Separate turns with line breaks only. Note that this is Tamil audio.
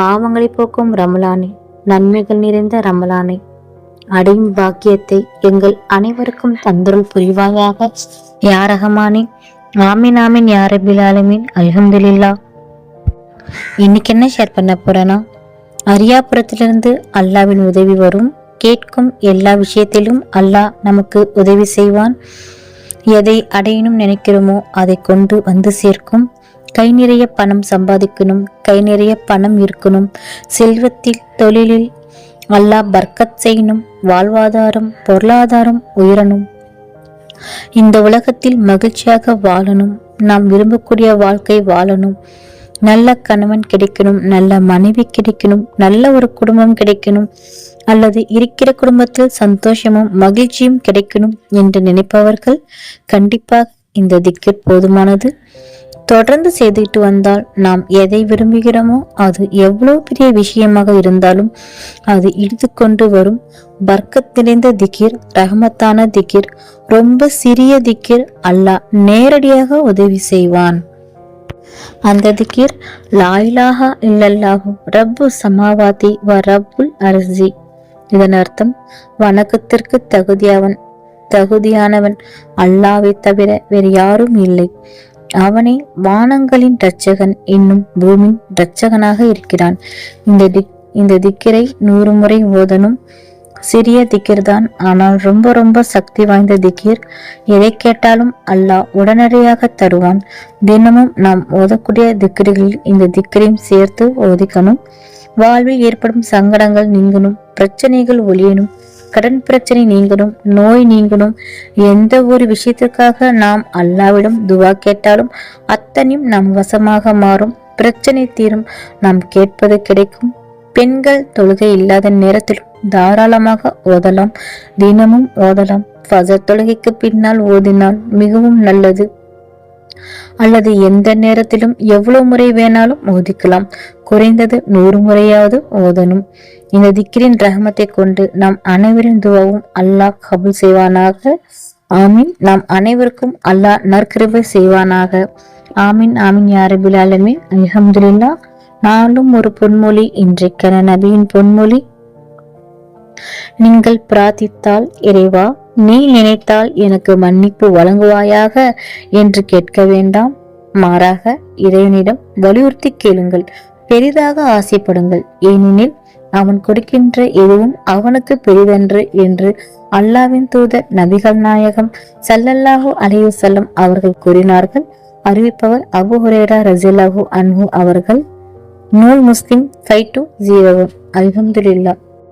பாவங்களை போக்கும் ரமலானே நன்மைகள் நிறைந்த ரமலானே. அடையும் பாக்கியத்தை எங்கள் அனைவருக்கும் தந்தருள் புரிவாயாக. யாரகமானே ஆமீன் ஆமீன் யாரபில் ஆலமீன். அல்ஹம்துலில்லா. இன்னைக்கு என்ன ஷேர் பண்ண போறேன்னா அரியாபுரத்திலிருந்து அல்லாவின் உதவி வரும் கேட்கும் எல்லா விஷயத்திலும் அல்லாஹ் நமக்கு உதவி செய்வான். எதை அடையணும் நினைக்கிறோமோ அதை கொண்டு வந்து சேர்க்கும். கை நிறைய பணம் சம்பாதிக்கணும் கை நிறைய பணம் இருக்கணும். செல்வத்தில் தொழிலில் அல்லாஹ் பர்க்கத் செய்யணும் வாழ்வாதாரம் பொருளாதாரம் உயரணும். இந்த உலகத்தில் மகிழ்ச்சியாக வாழணும் நாம் விரும்பக்கூடிய வாழ்க்கை வாழணும். நல்ல கணவன் கிடைக்கணும் நல்ல மனைவி கிடைக்கணும் நல்ல ஒரு குடும்பம் கிடைக்கணும் அல்லது இருக்கிற குடும்பத்தில் சந்தோஷமும் மகிழ்ச்சியும் கிடைக்கணும் என்று நினைப்பவர்கள் கண்டிப்பாக இந்த திக்கெட் போதுமானது. தொடர்ந்து செய்துட்டு வந்தால் நாம் எதை விரும்புகிறோமோ அது எவ்வளவு பெரிய விஷயமாக இருந்தாலும் அது இழுத்து கொண்டு வரும். பர்க்கத் நிறைந்த திகிர் ரஹமத்தான திகிர் ரொம்ப சிறிய திகிர் அல்லாஹ் நேரடியாக உதவி செய்வான். அந்த திகிர் லாயிலாக இல்லல்லாகும் ரப்பு சமாவாதி வ ரப்புல் அரசி. இதன் அர்த்தம் வணக்கத்திற்கு தகுதியாவன் தகுதியானவன் அல்லாவை தவிர வேறு யாரும் இல்லை. அவனே வானங்களின் இரட்சகன் இன்னும் பூமியின் இரட்சகனாக இருக்கிறான். இந்த திக் இந்த திக்கிரை நூறு முறை ஓதனும் சிறிய திக்கிர் தான் ஆனால் ரொம்ப ரொம்ப சக்தி வாய்ந்த திக்கிர் எதை கேட்டாலும் அல்லாஹ் உடனடியாக தருவான். தினமும் நாம் ஓதக்கூடிய திக்கிரிகளில் இந்த திக்கரையும் சேர்த்து ஓதிக்கணும். வாழ்வில் ஏற்படும் சங்கடங்கள் நீங்கணும் பிரச்சனைகள் ஒழியணும். கடன் பிரச்சனை நீங்கணும் நோய் நீங்கணும் எந்த ஒரு விஷயத்திற்காக நாம் அல்லாவிடம் துவா கேட்டாலும் அத்தனையும் நம் வசமாக மாறும். பிரச்சனை தீரும் நாம் கேட்பது கிடைக்கும். பெண்கள் தொழுகை இல்லாத நேரத்திலும் தாராளமாக ஓதலாம் தினமும் ஓதலாம். ஃபஜர் தொழுகைக்கு பின்னால் ஓதினால் மிகவும் நல்லது. அல்லது எந்த நேரத்திலும் எவ்வளவு முறை வேணாலும் ஓதிக்கலாம் குறைந்தது நூறு முறையாவது ஓதணும் இந்த திக்கிரின் ரஹமத்தை கொண்டு நாம் அனைவரின் துவாவும் அல்லாஹ் கபுல் செய்வானாக. ஆமீன். நாம் அனைவருக்கும் அல்லாஹ் நற்கிருபை செய்வானாக. ஆமீன் ஆமீன் யாரபில் ஆலமீன். அல்ஹம்துலில்லா நாளும் ஒரு பொன்மொழி இன்றைக்கான நபியின் பொன்மொழி. நீங்கள் பிரார்த்தித்தால் இறைவா நீ நினைத்தால் எனக்கு மன்னிப்பு வழங்குவாயாக என்று கேட்க வேண்டாம். மாறாக இறைவனிடம் வலியுறுத்தி கேளுங்கள். பெரிதாக ஆசைப்படுங்கள். ஏனெனில் அவன் கொடுக்கின்ற எதுவும் அவனுக்கு பெரிதன்று என்று அல்லாவின் தூதர் நபிகள் நாயகம் சல்லல்லாஹு அலையுசல்லம் செல்லம் அவர்கள் கூறினார்கள். அறிவிப்பவர் அபு ஹுரேரா ரஜிலாஹு அன்ஹு அவர்கள். நூல் முஸ்லிம் ஃபைவ் டூ ஜீரோ அல்ஹம்துலில்லா